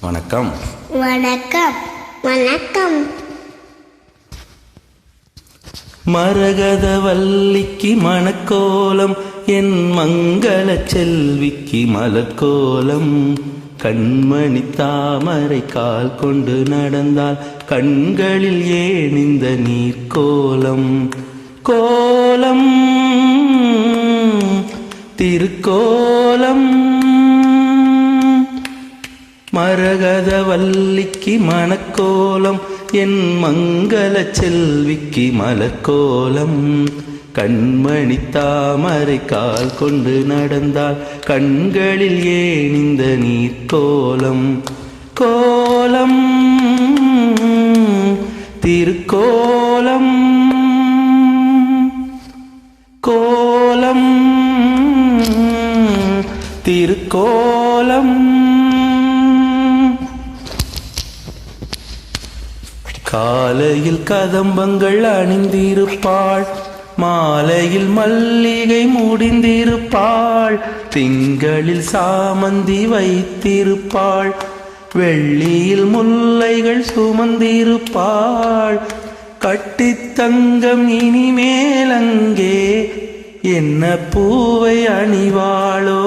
வணக்கம். வணக்கம். வணக்கம். மரகத வல்லிக்கு மணக்கோலம் என் மங்கள செல்விக்கு மலர்கோலம். கண்மணி தாமரை கால் கொண்டு நடந்தால் கண்களில் ஏன் இந்த நீர்க்கோலம். கோலம் திருக்கோலம். மரகத வல்லிக்கு மணக்கோலம் என் மங்கள செல்விக்கு மலர்கோலம் கண்மணி தாமரை கால் கொண்டு நடந்தால் கண்களில் ஏன் இந்த நீர்க்கோலம்? கோலம் திருக்கோலம். கோலம் திருக்கோலம். காலையில் கதம்பங்கள் அணிந்திருப்பாள் மாலையில் மல்லிகை முடிந்திருப்பாள் திங்களில் சாமந்தி வைத்திருப்பாள் வெள்ளியில் முல்லைகள் சுமந்திருப்பாள். கட்டி தங்கம் இனிமேலங்கே என்ன பூவை அணிவாளோ?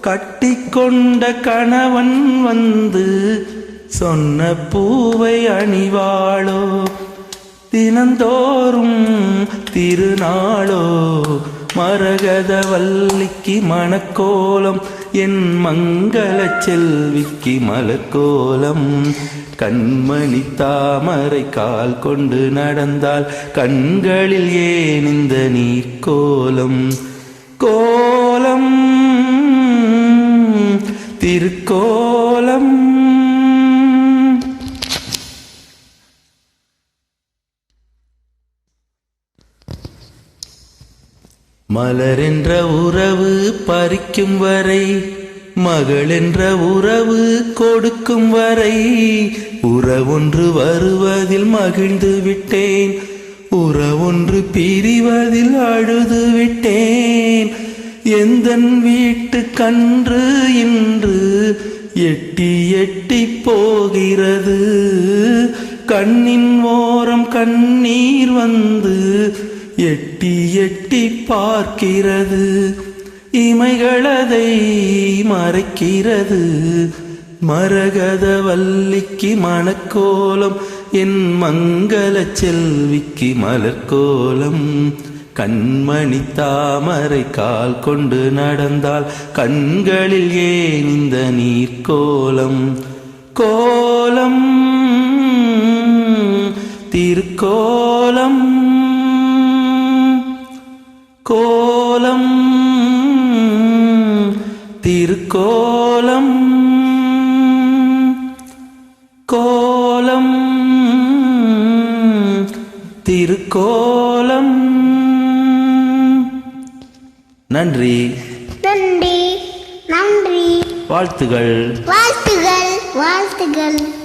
கட்டிக்கொண்ட கணவன் வந்து சொன்ன பூவை அணிவாளோ? தினந்தோறும் திருநாளோ? மரகத வல்லிக்கு மணக்கோலம் என் மங்கள செல்விக்கு மலக்கோலம் கண்மணி தாமரை கால் கொண்டு நடந்தால் கண்களில் ஏன் இந்த நீர்க்கோலம்? கோலம் திருக்கோலம் மலரென்ற உறவு பறிக்கும் வரை மகளென்ற உறவு கொடுக்கும் வரை உறவொன்று வருவதில் மகிழ்ந்து விட்டேன் உறவொன்று பிரிவதில் அழுது விட்டேன். எந்தன் வீட்டு கன்று இன்று எட்டி எட்டி போகிறது கண்ணின் ஓரம் கண்ணீர் வந்து எட்டி எட்டி பார்க்கிறது. இமைகளதை மறைக்கிறது. மரகத வல்லிக்கு மணக்கோலம் என் மங்கள செல்விக்கு மலர்கோலம். கண்மணி தாமரை கால் கொண்டு நடந்தால் கண்களில் ஏன் இந்த நீர்க்கோலம்? கோலம் திருக்கோலம். கோலம் திருக்கோலம் கோலம் திருக்கோலம். நன்றி. நன்றி. நன்றி. வாழ்த்துகள். வாழ்த்துகள். வாழ்த்துகள்.